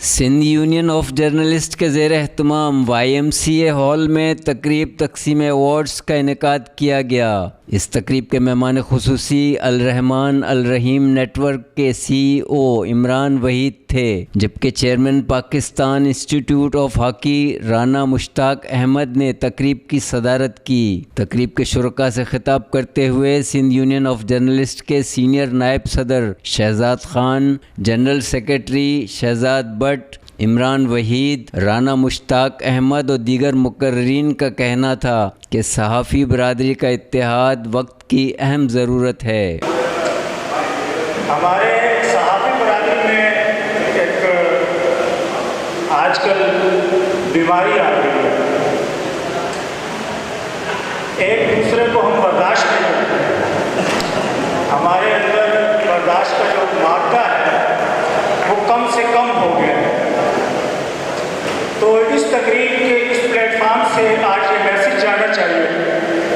Sindh union of journalist के जेर अहतमाम Y M C A hall में तकरीब तकसीम अवार्ड्स का इनका किया गया। इस तकरीब के मेहमान खसूसी अलरहमान अलरहीम नेटवर्क के सी ओ इमरान वहीद थे, जबकि chairman Pakistan institute of hockey Rana Mushtaq Ahmed ने तकरीब की सदारत की। तकरीब के शुरा से खिताब करते हुए सिंध यूनियन ऑफ़ जर्नलिस्ट के सीनियर नायब सदर शहजाद खान, जनरल सेक्रेटरी शहजाद भट्ट इमरान वहीद, राना मुश्ताक अहमद और दीगर मुकर्रीन का कहना था कि सहाफ़ी बरदरी का इतिहाद वक्त की अहम ज़रूरत है। हमारे सहाफ़ी बरदरी में एक, आजकल बीमारी आ गई है। एक दूसरे को हम बर्दाश्त नहीं करते। हमारे अंदर बर्दाश्त का जो मादा है, वो कम से कम हो गया है। तकरीब के इस प्लेटफॉर्म से आज ये मैसेज जाना चाहिए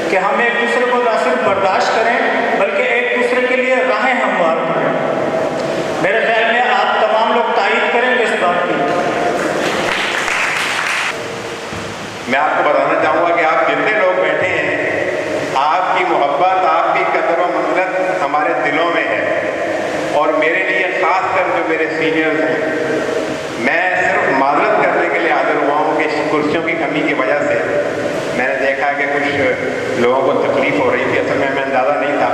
कि हम एक दूसरे को ना सिर्फ़ बर्दाश्त करें, बल्कि एक दूसरे के लिए राहें हमवार करें। मेरे ख्याल में आप तमाम लोग तारीफ़ करेंगे इस बात की। मैं आपको बताना चाहूँगा कि आप जितने लोग बैठे हैं, आपकी मोहब्बत, आपकी कदर व मंजत हमारे दिलों में है। और मेरे लिए ख़ास कर जो मेरे सीनियर्स हैं मैं सिर्फ़ माजरत करने के लिए हाजिर हुआ हूँ कि कुर्सियों की कमी की वजह से मैंने देखा कि कुछ लोगों को तकलीफ़ हो रही थी, असल में मैं अंदाज़ा नहीं था,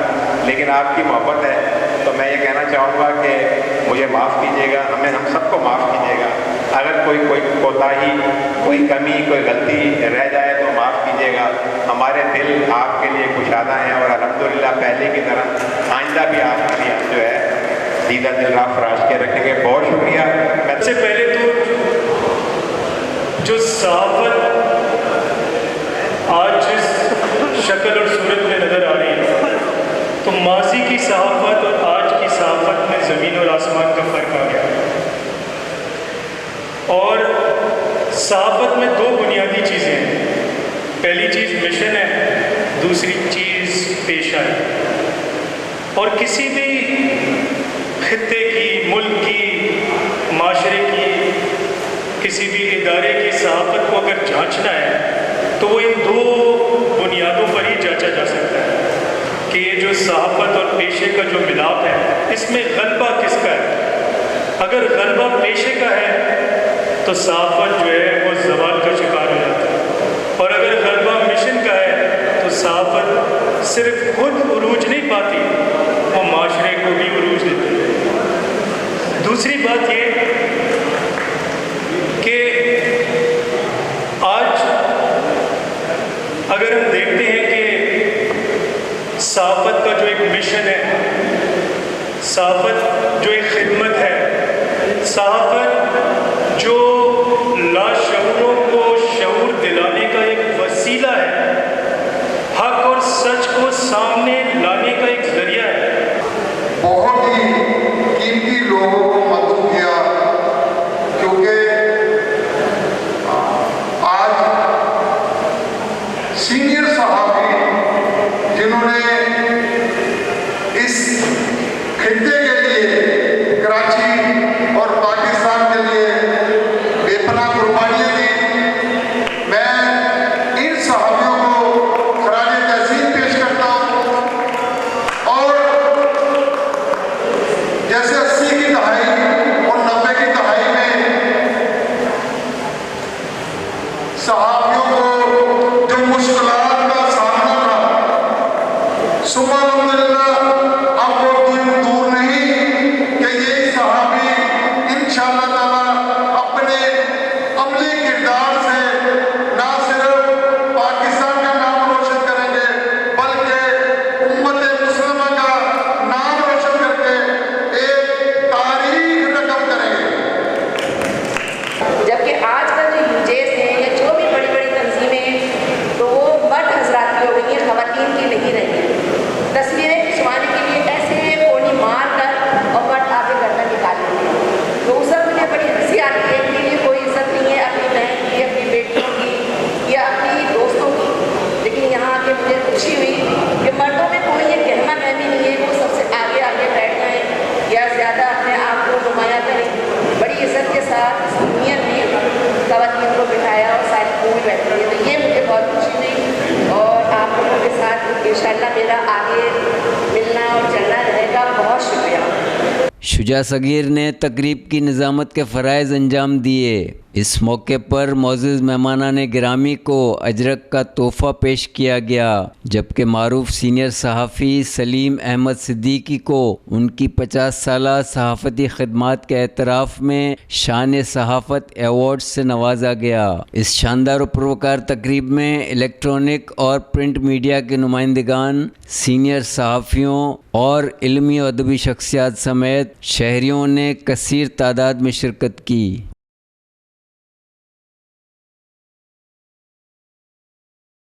लेकिन आपकी मोहब्बत है तो मैं ये कहना चाहूँगा कि मुझे माफ़ कीजिएगा, हमें, हम सबको माफ़ कीजिएगा। अगर कोई कोई कोताही, कोई कमी, कोई गलती रह जाए तो माफ़ कीजिएगा। हमारे दिल आपके लिए कुशादा हैं और अलहमदिल्ला पहले की तरह आइंदा भी आपके लिए जो है, दीदा दिल राह फराज के रखेंगे। बहुत शुक्रिया। सबसे पहले तो जो सहाफत आज जिस शक्ल और सूरत में नज़र आ रही है। तो माजी की सहाफत और आज की सहाफत में ज़मीन और आसमान का फ़र्क आ गया। और सहाफत में दो बुनियादी चीज़ें हैं। पहली चीज़ मिशन है, दूसरी चीज़ पेशा है। और किसी भी खत्े की, मुल्क की, माशरे की, किसी भी इदारे की सहाफत को अगर जांचना है तो वो इन दो बुनियादों पर ही जांचा जा सकता है कि ये जो सहाफत और पेशे का जो मिलाप है, इसमें गलबा किसका है? अगर गलबा पेशे का है तो सहाफत जो है, वो जवाल का शिकार हो जाता है। और अगर गलबा मिशन का है तो सहाफत सिर्फ़ खुद उरूज नहीं पाती, वो माशरे को भी उरूज देती है। दूसरी बात ये कि आज अगर हम देखते हैं कि साफत का जो एक मिशन है साफत जो एक खिदमत है साफत जो लाशूरों खिंटे के लिए कराची और पाकिस्तान के लिए बेपना कुर्बानियाँ दी मैं इन सहाबियों को खराज तहसीन पेश करता हूँ। और जैसे अस्सी की दहाई और नब्बे की दहाई में सहाबियों को जो मुश्किल का सामना था सुबह शुजा सगीर ने तकरीब की निज़ामत के फ़रज़ अंजाम दिए। इस मौके पर मौजूद मेहमान ने गिरामी को अजरक का तोहफ़ा पेश किया गया, जबकि मारूफ सीनियर सहाफ़ी सलीम अहमद सिद्दीकी को उनकी पचास साल सहाफ़ती खदमात के एतराफ़ में शान सहाफ़त एवॉर्ड से नवाजा गया। इस शानदार पुरवकार तकरीब में इलेक्ट्रॉनिक और प्रिंट मीडिया के नुमाइंदगान, सीनियर सहाफ़ियों और इलमी अदबी शख्सियात समेत शहरियों ने कसर तादाद में शिरकत की।